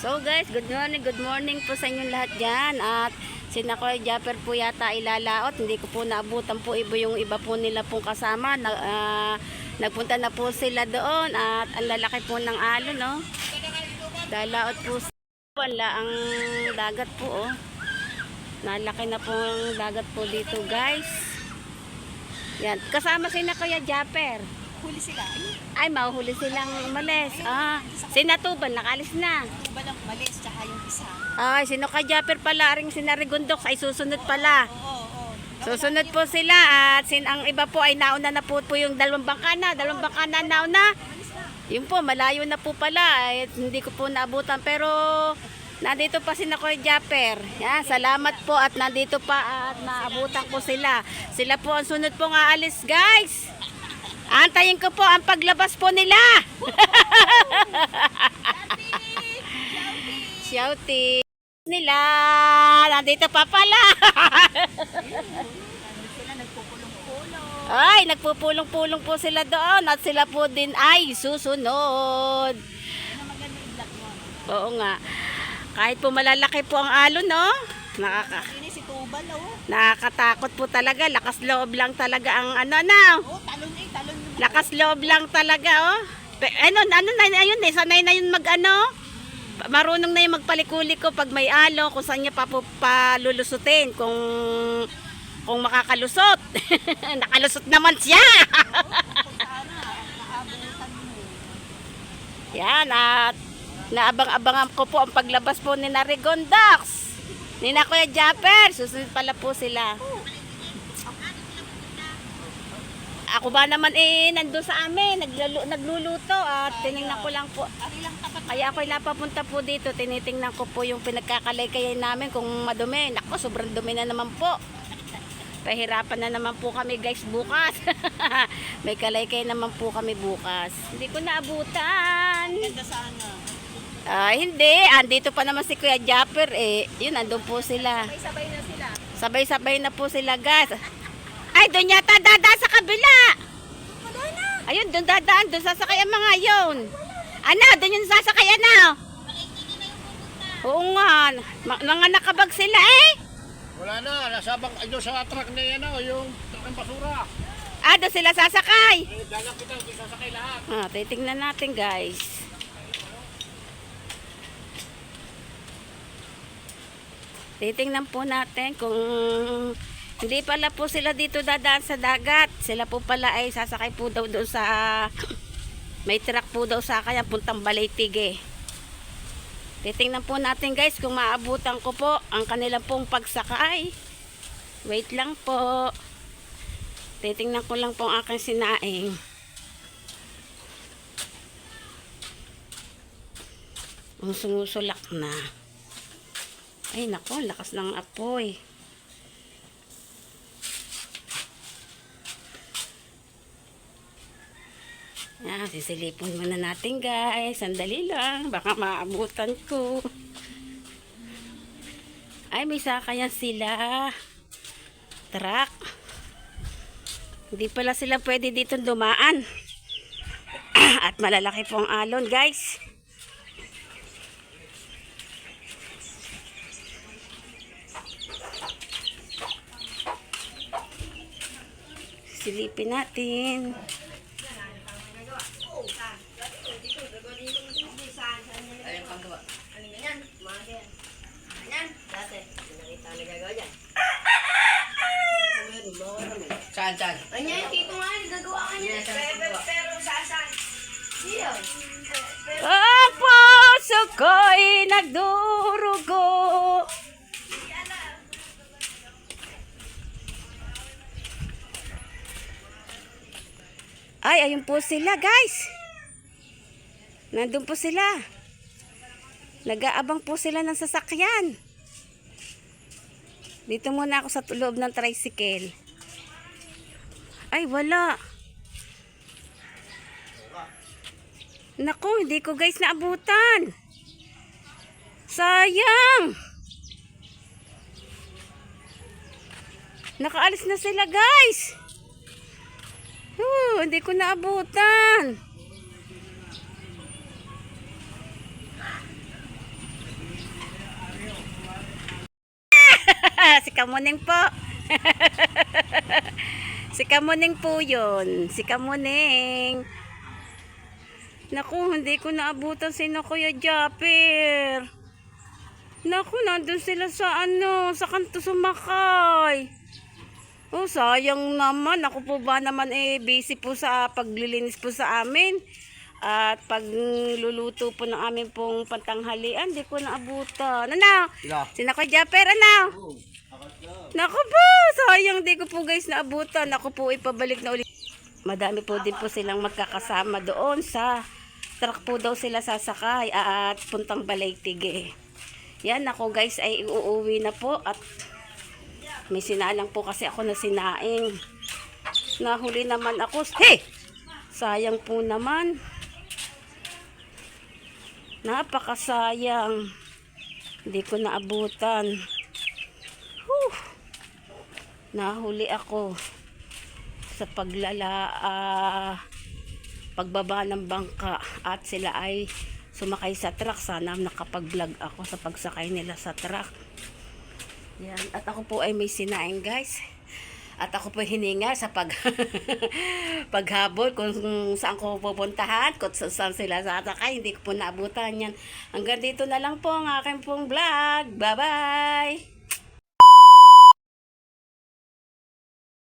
So guys, good morning, good morning po sa inyong lahat dyan. At sina Kuya Japper po yata ilalaot. Hindi ko po naabutan po iba yung iba po nila pong kasama. Na, ah, nagpunta na po sila doon at ang lalaki po ng alon, no? Dalaot po wala ang dagat po, oh. Nalaki na po ang dagat po dito, guys. Yan, kasama sina Kuya Japper. Huli sila. Ay, mahuhuli silang umalis. Ah, sinatuban, nakalis na. Yung balang malis, tsaka yung isa. Ay, sino ka Japper pala, ring sinarigundok, ay susunod pala. Oo, oo. Susunod po sila at sin ang iba po ay nauna na po, po yung dalawang bangka na, dalawang bangka na nauna. Yun po, malayo na po pala, ay, hindi ko po naabutan pero nandito pa si Kuya Japper. Yan, salamat po at nandito pa at naabutan ko sila. Sila po ang sunod pong aalis, guys. Antayin ko po ang paglabas po nila. Shouty. Nila, nandito pa pala. Ay, nagpupulong-pulong po sila doon at sila po din ay susunod. Oo nga. Kahit po malalaki po ang alon, no? Nakaka oh. nakakatakot po talaga. Lakas loob lang talaga ang ano na. Oh, talon eh, talon Lakas loob lang talaga, oh. Ano, ano na ayun eh, sanay na yun mag ano. Marunong na yung magpaliko-liko pag may alo, kung saan niya pa po palulusutin, kung kung makakalusot. Nakalusot naman siya. Yan, at naabang-abangan ko po ang paglabas po ni Narigon Ducks. Ni na Kuya Japper, susunod pala po sila. Ako ba naman eh, nandun sa amin, naglulu- nagluluto at tinignan ko lang po. Kaya ako'y napapunta po dito, tinitingnan ko po yung pinagkakalay-kayan namin kung madumi. Nako, sobrang dumi na naman po. Pahirapan na naman po kami guys bukas. May kalaykay naman po kami bukas. Hindi ko naabutan. Ganda sana. Ah, hindi. Andito pa naman si Kuya Japper eh. Yun, andun po sila. May sabay na sila. Sabay-sabay na po sila guys. Ay, doon yata sa kabila. Ayun, doon dadaan. Doon sasakay ang mga yun. Ano, doon yung sasakay ano? Oo nga. Mga nakabag sila eh. Wala na, nasa bang, ayun sa truck na yan, oh, yung truck ng basura. Ah, doon sila sasakay. Eh, dalang kita, hindi sasakay lahat. Ah, titingnan natin guys. Titingnan po natin kung hindi pala po sila dito dadaan sa dagat. Sila po pala ay sasakay po daw doon sa may truck po daw sa kanya puntang Balaytige. Titingnan po natin guys kung maabutan ko po ang kanilang pong pagsakay. Wait lang po. Titingnan ko lang po ang aking sinaing. Ang sumusulak na. Ay nako, lakas ng apoy. Yan, sisilipon muna natin guys. Sandali lang, baka maabutan ko. Ay, may sakayan sila. Truck. Hindi pala sila pwede dito dumaan. At malalaki po ang alon guys. Silipin natin. Saan, saan? Anya, hindi ko nga nagagawa ka niya. Pero, pero saan? Ang puso ko'y nagdurugo. Ay, ayun po sila, guys. Nandun po sila. Nag-aabang po sila ng sasakyan. Dito muna ako sa loob ng tricycle. Ay, wala. Naku, hindi ko guys naabutan. Sayang. Nakaalis na sila guys. Uh, hindi ko naabutan. si Kamuning po. si Kamuning po yun. Si Kamuning. Naku, hindi ko naabutan si na Kuya Japper. Naku, nandun sila sa ano, sa kanto sumakay. Oh, sayang naman. Ako po ba naman eh, busy po sa paglilinis po sa amin. At pagluluto po ng amin pong pantanghalian, di ko naabutan. Ano? Sina ko Japper, ano? Naku po, sayang di ko po guys naabutan. Ako po ipabalik na ulit. Madami po din po silang magkakasama doon sa truck po daw sila sasakay at puntang Balaytig eh. Yan ako guys ay uuwi na po at may sinalang po kasi ako na sinaing. Nahuli naman ako. Hey! Sayang po naman. Napakasayang. Hindi ko naabutan. Nahuli ako sa paglala ah, pagbaba ng bangka at sila ay sumakay sa truck. Sana nakapag-vlog ako sa pagsakay nila sa truck. Yan. At ako po ay may sinaing guys. At ako po hininga sa pag paghabol kung saan ko pupuntahan, kung sa- saan sila sasakay. Hindi ko po naabutan yan. Hanggang dito na lang po ang aking pong vlog. Bye-bye!